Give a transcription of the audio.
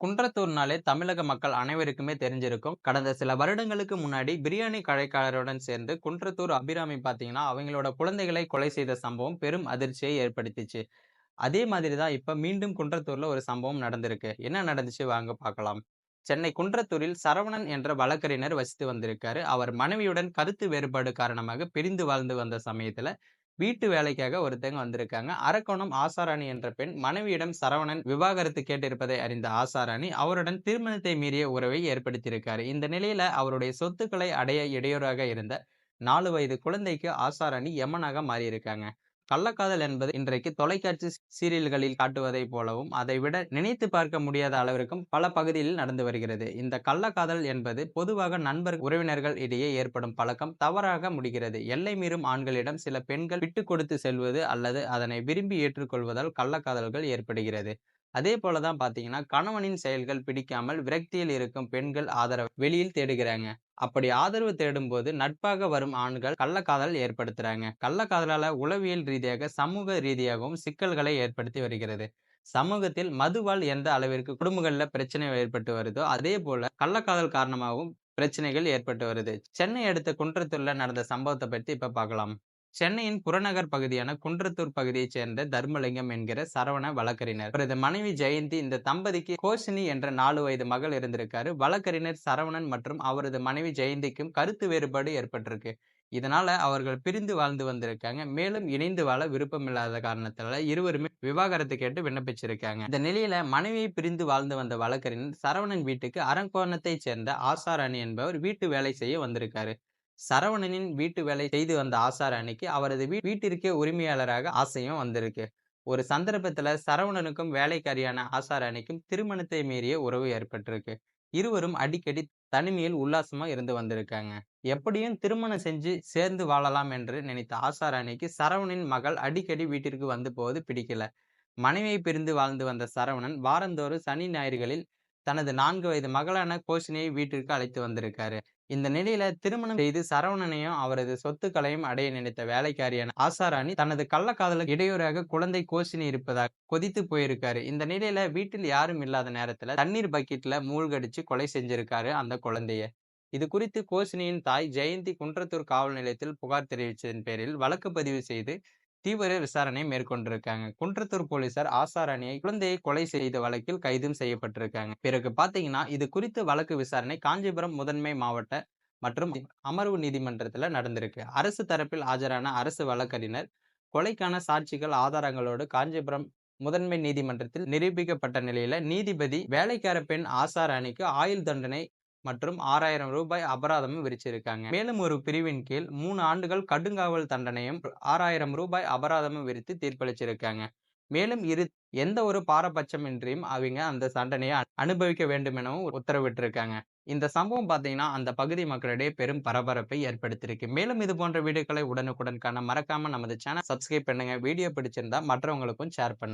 குன்றத்தூர்னாலே தமிழக மக்கள் அனைவருக்குமே தெரிஞ்சிருக்கும். கடந்த சில வருடங்களுக்கு முன்னாடி பிரியாணி கடைக்காரருடன் சேர்ந்து குன்றத்தூர் அபிராமி பார்த்தீங்கன்னா, அவங்களோட குழந்தைகளை கொலை செய்த சம்பவம் பெரும் அதிர்ச்சியை ஏற்படுத்திச்சு. அதே மாதிரி தான் இப்போ மீண்டும் குன்றத்தூர்ல ஒரு சம்பவம் நடந்திருக்கு. என்ன நடந்துச்சு வாங்க பார்க்கலாம். சென்னை குன்றத்தூரில் சரவணன் என்ற வழக்கறிஞர் வசித்து வந்திருக்காரு. அவர் மனைவியுடன் கருத்து வேறுபாடு காரணமாக பிரிந்து வாழ்ந்து வந்த சமயத்துல, வீட்டு வேலைக்காக ஒருத்தங்க வந்திருக்காங்க. அரக்கோணம் ஆசாராணி என்ற பெண் மனைவியிடம் சரவணன் விவாகரத்து கேட்டிருப்பதை அறிந்த ஆசாராணி, அவருடன் திருமணத்தை மீறிய உறவை ஏற்படுத்தியிருக்காரு. இந்த நிலையில அவருடைய சொத்துக்களை அடைய இடையூறாக இருந்த நாலு வயது குழந்தைக்கு ஆசாராணி யமனாக மாறியிருக்காங்க. கள்ளக்காதல் என்பது இன்றைக்கு தொலைக்காட்சி சீரியல்களில் காட்டுவதைப் போலவும், அதைவிட நினைத்து பார்க்க முடியாத அளவிற்கும் பல பகுதியில் நடந்து வருகிறது. இந்த கள்ளக்காதல் என்பது பொதுவாக நண்பர், உறவினர்கள் இடையே ஏற்படும் பழக்கம் தவறாக முடிகிறது. எல்லை மீறும் ஆண்களிடம் சில பெண்கள் விட்டு கொடுத்து செல்வது அல்லது அதனை விரும்பி ஏற்றுக்கொள்வதால் கள்ளக்காதல்கள் ஏற்படுகிறது. அதே போல தான் பார்த்தீங்கன்னா, கணவனின் செயல்கள் பிடிக்காமல் விரக்தியில் இருக்கும் பெண்கள் ஆதரவை வெளியில் தேடுகிறாங்க. அப்படி ஆதரவு தேடும்போது நட்பாக வரும் ஆண்கள் கள்ளக்காதல் ஏற்படுத்துறாங்க. கள்ளக்காதலால உளவியல் ரீதியாக, சமூக ரீதியாகவும் சிக்கல்களை ஏற்படுத்தி வருகிறது. சமூகத்தில் மதுவால் எந்த அளவிற்கு குடும்பங்களில் பிரச்சனை ஏற்பட்டு வருதோ, அதே போல கள்ளக்காதல் காரணமாகவும் பிரச்சனைகள் ஏற்பட்டு வருது. சென்னை அடுத்த குன்றத்தூர்ல நடந்த சம்பவத்தை பற்றி இப்ப பார்க்கலாம். சென்னையின் புறநகர் பகுதியான குன்றத்தூர் பகுதியைச் சேர்ந்த தர்மலிங்கம் என்கிற சரவண வழக்கறிஞர். அவரது மனைவி ஜெயந்தி இந்த தம்பதிக்கு கோஷினி என்ற நாலு வயது மகள் இருந்திருக்காரு. வழக்கறிஞர் சரவணன் மற்றும் அவரது மனைவி ஜெயந்திக்கும் கருத்து வேறுபாடு ஏற்பட்டிருக்கு. இதனால அவர்கள் பிரிந்து வாழ்ந்து வந்திருக்காங்க. மேலும் இணைந்து வாழ விருப்பமில்லாத காரணத்தால இருவருமே விவாகரத்து கேட்டு விண்ணப்பிச்சிருக்காங்க. இந்த நிலையில மனைவியை பிரிந்து வாழ்ந்து வந்த வழக்கறிஞர் சரவணன் வீட்டுக்கு அரக்கோணத்தைச் சேர்ந்த ஆசாராணி என்பவர் வீட்டு வேலை செய்ய வந்திருக்காரு. சரவணனின் வீட்டு வேலை செய்து வந்த ஆசாராணிக்கு அவரது வீட்டிற்கே உரிமையாளராக ஆசையும் வந்திருக்கு. ஒரு சந்தர்ப்பத்துல சரவணனுக்கும் வேலைக்காரியான ஆசாராணிக்கும் திருமணத்தை மீறிய உறவு ஏற்பட்டிருக்கு. இருவரும் அடிக்கடி தனிமையில் உல்லாசமா இருந்து வந்திருக்காங்க. எப்படியும் திருமணம் செஞ்சு சேர்ந்து வாழலாம் என்று நினைத்த ஆசாராணிக்கு சரவணனின் மகள் அடிக்கடி வீட்டிற்கு வந்து போவது பிடிக்கல. மனைவியை பிரிந்து வாழ்ந்து வந்த சரவணன் வாரந்தோறும் சனி, ஞாயிறுகளில் தனது நான்கு வயது மகளான கோஷினியை வீட்டிற்கு அழைத்து வந்திருக்காரு. இந்த நிலையில திருமணம் செய்து சரவணனையும் அவரது சொத்துக்களையும் அடைய நினைத்த வேலைக்காரியான ஆசாராணி தனது கள்ளக்காதலுக்கு இடையூறாக குழந்தை கோஷினி இருப்பதாக கொதித்து போயிருக்காரு. இந்த நிலையில வீட்டில் யாரும் இல்லாத நேரத்துல தண்ணீர் பக்கெட்ல மூழ்கடிச்சு கொலை செஞ்சிருக்காரு அந்த குழந்தைய. இது குறித்து கோஷினியின் தாய் ஜெயந்தி குன்றத்தூர் காவல் நிலையத்தில் புகார் தெரிவித்ததன் பேரில் வழக்கு பதிவு செய்து தீவிர விசாரணை மேற்கொண்டிருக்காங்க. குன்றத்தூர் போலீசார் ஆசாராணியை குழந்தையை கொலை செய்த வழக்கில் கைதும் செய்யப்பட்டிருக்காங்க. பிறகு பார்த்தீங்கன்னா, இது குறித்து வழக்கு விசாரணை காஞ்சிபுரம் முதன்மை மாவட்ட மற்றும் அமர்வு நீதிமன்றத்துல நடந்திருக்கு. அரசு தரப்பில் ஆஜரான அரசு வழக்கறிஞர், கொலைக்கான சாட்சிகள், ஆதாரங்களோடு காஞ்சிபுரம் முதன்மை நீதிமன்றத்தில் நிரூபிக்கப்பட்ட நிலையில நீதிபதி வேலைக்கார பெண் ஆசாராணிக்கு ஆயுள் தண்டனை மற்றும் ஆறாயிரம் ரூபாய் அபராதமும் விரிச்சிருக்காங்க மேலும் ஒரு பிரிவின் கீழ் மூணு ஆண்டுகள் கடுங்காவல் தண்டனையும், ஆறாயிரம் ரூபாய் அபராதமும் விரித்து தீர்ப்பளிச்சிருக்காங்க. மேலும் இரு எந்த ஒரு பாரபட்சமின்றியும் அவங்க அந்த தண்டனையை அனுபவிக்க வேண்டும் எனவும் உத்தரவிட்டிருக்காங்க. இந்த சம்பவம் பார்த்தீங்கன்னா, அந்த பகுதி மக்களிடையே பெரும் பரபரப்பை ஏற்படுத்தியிருக்கு. மேலும் இது போன்ற வீடியோக்களை உடனுக்குடன் காண மறக்காம நமது சேனல் சப்ஸ்கிரைப் பண்ணுங்க. வீடியோ பிடிச்சிருந்தா மற்றவங்களுக்கும் ஷேர் பண்ணுங்க.